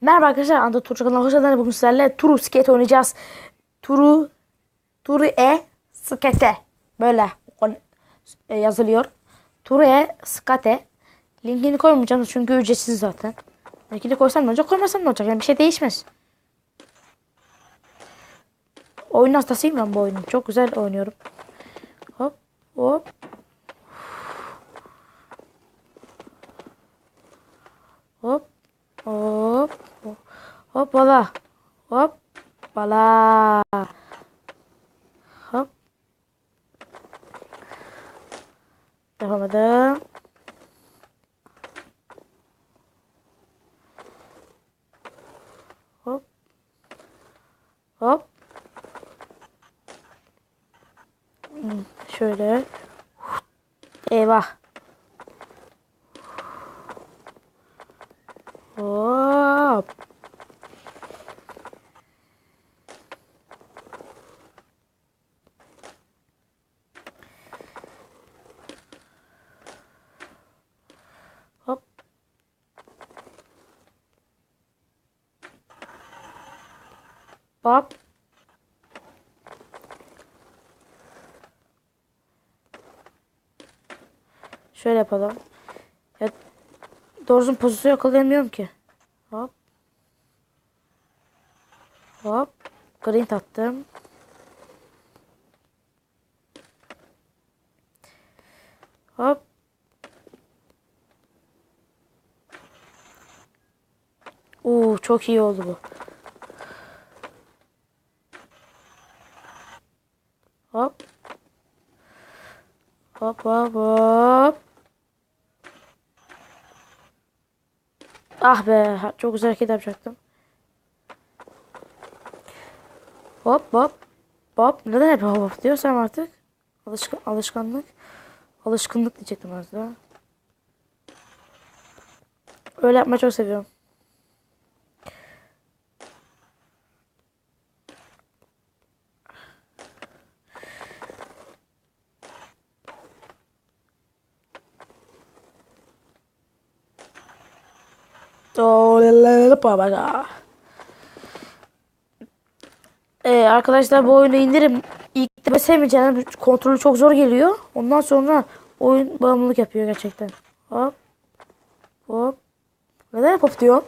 Merhaba arkadaşlar, Anda Tur kanalına hoş geldiniz. Bugün sizlerle Turu Skate oynayacağız. Turu Turu E Skate böyle e, yazılıyor. Turu E Skate. Linkini koymayacağım çünkü ücretsiz zaten. Linkini koysam ne olacak, koymasam ne olacak? Yani bir şey değişmez. Oyun hastasıyım ben bu oyunu. Çok güzel oynuyorum. Hop hop. Hop. Hop. Hop. Hoppala. Hoppala. Hop. Yapamadım. Hop. Hop. Şöyle. Eyvah. Hop. Hop. Şöyle yapalım. Ya doğru düzgün pozisyon yakalayamıyorum ki. Hop. Hop. Green tattım. Hop. Oo çok iyi oldu bu. Hop. Hop. Ah be çok güzel hareket yapacaktım. Hop hop. Hop. Neden hep hop hop diyorsam artık. Alışkan, alışkanlık. Alışkınlık diyecektim az daha. Öyle yapmayı çok seviyorum. Ee, arkadaşlar bu oyunu indirim. İlk de sevmeyeceğim. Kontrolü çok zor geliyor. Ondan sonra oyun bağımlılık yapıyor gerçekten. Hop. Hop. Neden hop diyorum?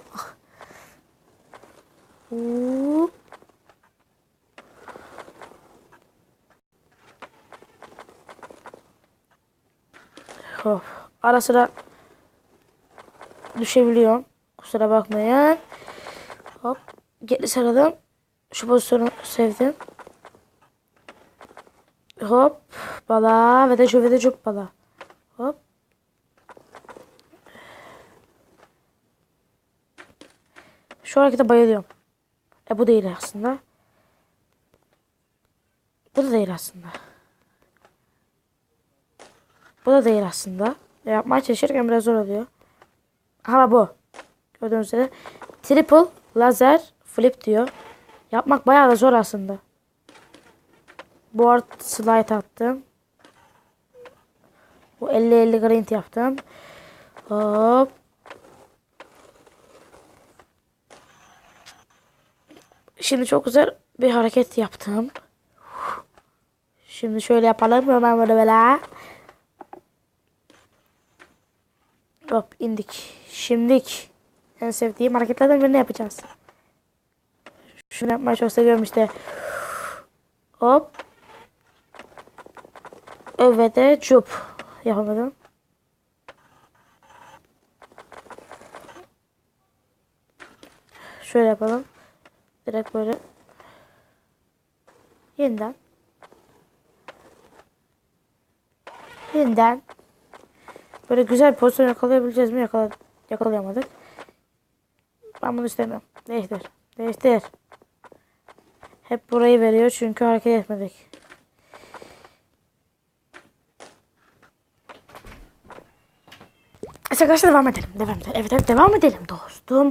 Hop. Hop. Ara sıra düşebiliyorum. Kusura bakmayın. Hop. Geri saralım. Şu pozisyonu sevdim. Hop. Bala ve de şu de çok bala. Hop. Şu harekete bayılıyorum. E bu değil aslında. Bu da değil aslında. Bu da değil aslında. E, Yapmaya çalışırken biraz zor oluyor. Ama bu. Gördüğünüz üzere. Triple lazer flip diyor. Yapmak bayağı da zor aslında. Board slide attım. Bu 50-50 grind yaptım. Hop. Şimdi çok güzel bir hareket yaptım. Şimdi şöyle yapalım. Hemen böyle böyle. Hop indik. Şimdik. En sevdiğim hareketlerden birini yapacağız. Şunu yapmayı çok seviyorum işte. Hop. Evet de cup. Yapamadım. Şöyle yapalım. Direkt böyle. Yeniden. Yeniden. Böyle güzel pozisyon yakalayabileceğiz mi? Yakala yakalayamadık. Ben bunu istemiyorum. Değiştir. Değiştir. Hep burayı veriyor çünkü hareket etmedik. Neyse arkadaşlar devam edelim. Devam edelim. Evet evet devam edelim dostum.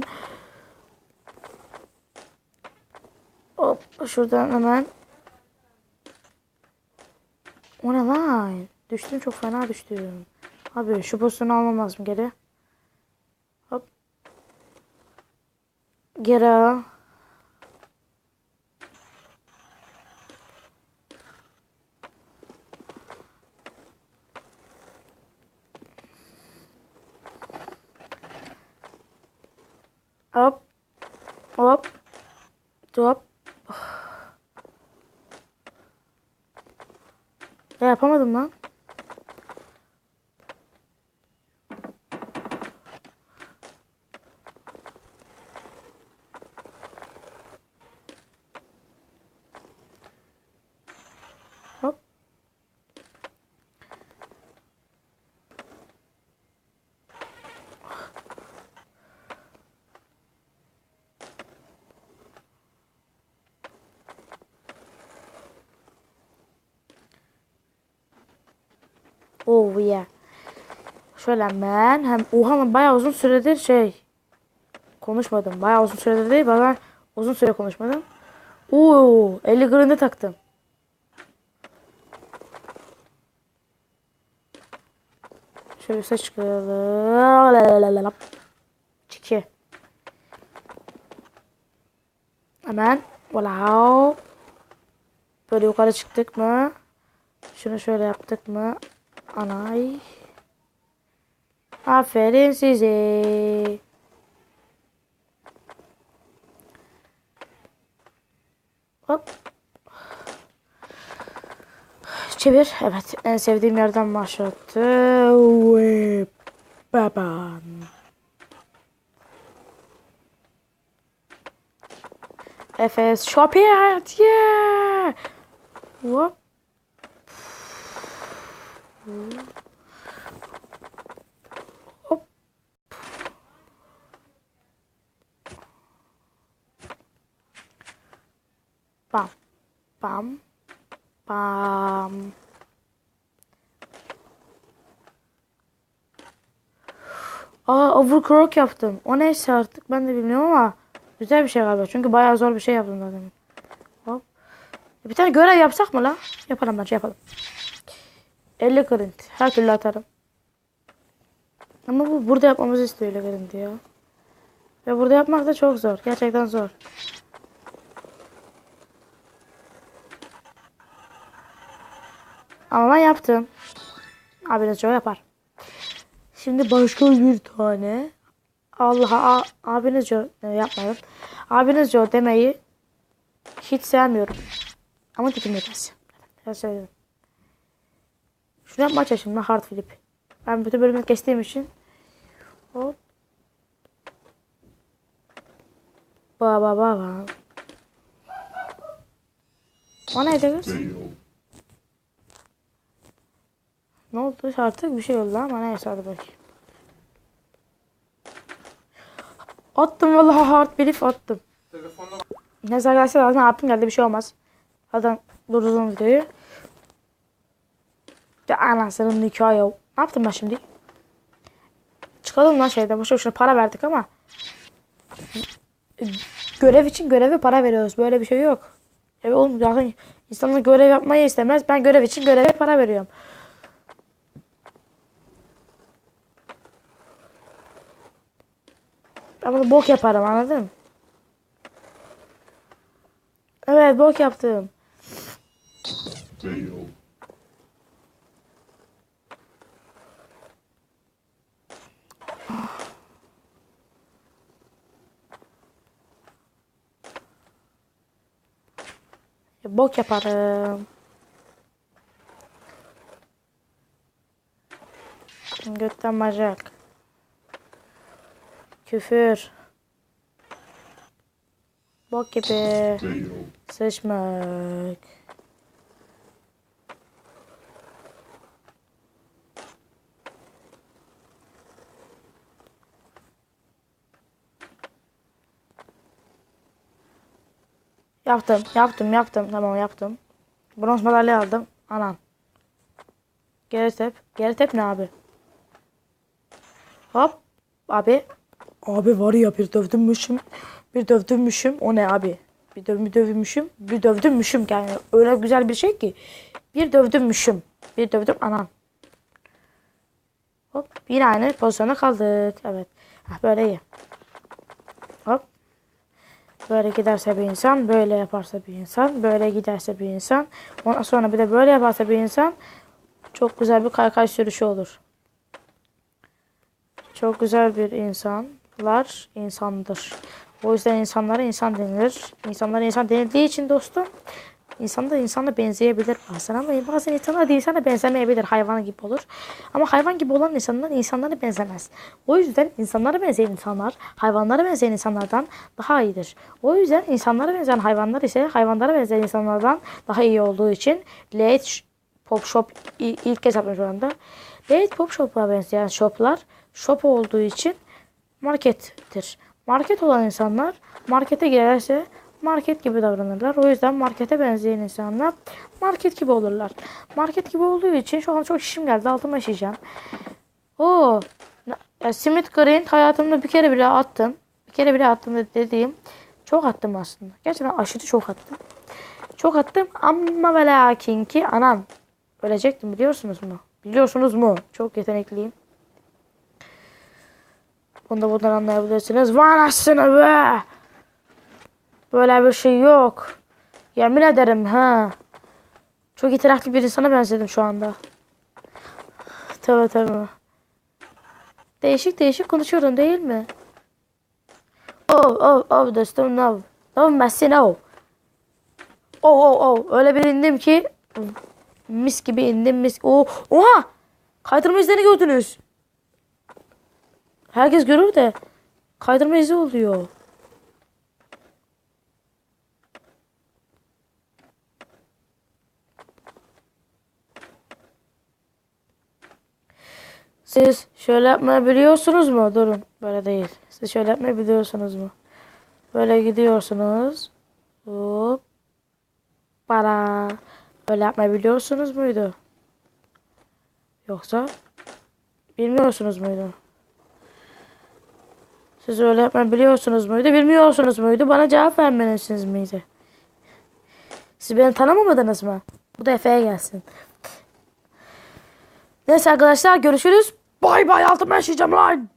Hop şuradan hemen. O ne lan? Düştüm çok fena düştüm. Abi şu pozisyonu almam lazım geri. Geri. Hop. Hop. Hop. Ya yapamadım lan. Oh yeah. Şöyle hemen hem oha lan bayağı uzun süredir şey konuşmadım. Bayağı uzun süredir değil bayağı uzun süre konuşmadım. Oo 50 grinde taktım. Şöyle üste çıkalım. Çiki. Hemen. Wow. Böyle yukarı çıktık mı? Şunu şöyle yaptık mı? Anay. Aferin size. Hop. Çevir. Evet. En sevdiğim yerden başlattı. Ve baban. Efes Shopyard. Yeah. Hop. Hop. Bam. Bam. Bam. Aa overclock yaptım. O neyse artık ben de bilmiyorum ama güzel bir şey galiba. Çünkü bayağı zor bir şey yaptım zaten. Hop. Bir tane görev yapsak mı la? Yapalım bence yapalım. 50 grint. Her türlü atarım. Ama bu burada yapmamızı istiyor 50 grint ya. Ve burada yapmak da çok zor. Gerçekten zor. Ama ben yaptım. Abiniz çoğu yapar. Şimdi başka bir tane. Allah'a abiniz çoğu yapmadım. Abiniz çoğu demeyi hiç sevmiyorum. Ama dikim yetmez. Ben söyledim. Yapmaya çalıştım lan hard flip. Ben bütün bölümü kestiğim için. Hop. Ba ba ba ba. Neydi kız? Ne oldu artık bir şey oldu ama neyse hadi bakayım. Attım vallahi hard flip attım. Neyse arkadaşlar zaten yaptım geldi bir şey olmaz. Zaten durdurdum videoyu. Ya anasının nikahı ya. Ne yaptım ben şimdi? Çıkalım lan şeyden. Boşa boşuna para verdik ama. Görev için göreve para veriyoruz. Böyle bir şey yok. Evet oğlum zaten insanlar görev yapmayı istemez. Ben görev için göreve para veriyorum. Ben bunu bok yaparım anladın mı? Evet bok yaptım. Fail. Bok yaparım. Götten bacak. Küfür. Bok gibi. Sıçmak. Yaptım, yaptım, yaptım. Tamam yaptım. Bronz madalya aldım. Anam. Geri tep. Geri tep ne abi? Hop. Abi. Abi var ya bir dövdümmüşüm. Bir dövdümmüşüm. O ne abi? Bir döv bir dövmüşüm. Bir dövdümmüşüm. Yani öyle güzel bir şey ki. Bir dövdümmüşüm. Bir dövdüm anam. Hop. Yine aynı pozisyona kaldık. Evet. Hah, böyle iyi. Böyle giderse bir insan, böyle yaparsa bir insan, böyle giderse bir insan. Ondan sonra bir de böyle yaparsa bir insan çok güzel bir kaykay sürüşü olur. Çok güzel bir insanlar insandır. O yüzden insanlara insan denilir. İnsanlara insan denildiği için dostum insan da insana benzeyebilir bazen ama bazen insanlar da insana benzemeyebilir. Hayvan gibi olur. Ama hayvan gibi olan insanlar insanlara benzemez. O yüzden insanlara benzeyen insanlar hayvanlara benzeyen insanlardan daha iyidir. O yüzden insanlara benzeyen hayvanlar ise hayvanlara benzeyen insanlardan daha iyi olduğu için Late Pop Shop ilk kez yapmış şu anda. Late Pop Shop'a benzeyen shoplar shop olduğu için markettir. Market olan insanlar markete girerse market gibi davranırlar. O yüzden markete benzeyen insanlar market gibi olurlar. Market gibi olduğu için şu an çok şişim geldi. Altıma işeyeceğim. Oo. Ya, Smith Green hayatımda bir kere bile attım. Bir kere bile attım dediğim. Çok attım aslında. Gerçekten aşırı çok attım. Çok attım ama ve lakin ki anam. Ölecektim biliyorsunuz mu? Biliyorsunuz mu? Çok yetenekliyim. Bunu da buradan anlayabilirsiniz. Vay anasını be! Böyle bir şey yok. Yemin ederim ha. Çok yetenekli bir insana benzedim şu anda. Tövbe tövbe. Değişik değişik konuşuyorum değil mi? Oh oh oh dostum no. No Messi no. Oh oh oh. Öyle bir indim ki mis gibi indim mis. Oh, oha! Kaydırma izlerini gördünüz. Herkes görür de kaydırma izi oluyor. Siz şöyle yapmayı biliyorsunuz mu? Durun. Böyle değil. Siz şöyle yapmayı biliyorsunuz mu? Böyle gidiyorsunuz. Hop. Para. Böyle yapmayı biliyorsunuz muydu? Yoksa bilmiyorsunuz muydu? Siz öyle yapmayı biliyorsunuz muydu? Bilmiyorsunuz muydu? Bana cevap vermelisiniz miydi? Siz beni tanımamadınız mı? Bu da Efe'ye gelsin. Neyse arkadaşlar görüşürüz. Bay bay altıma yaşayacağım lan.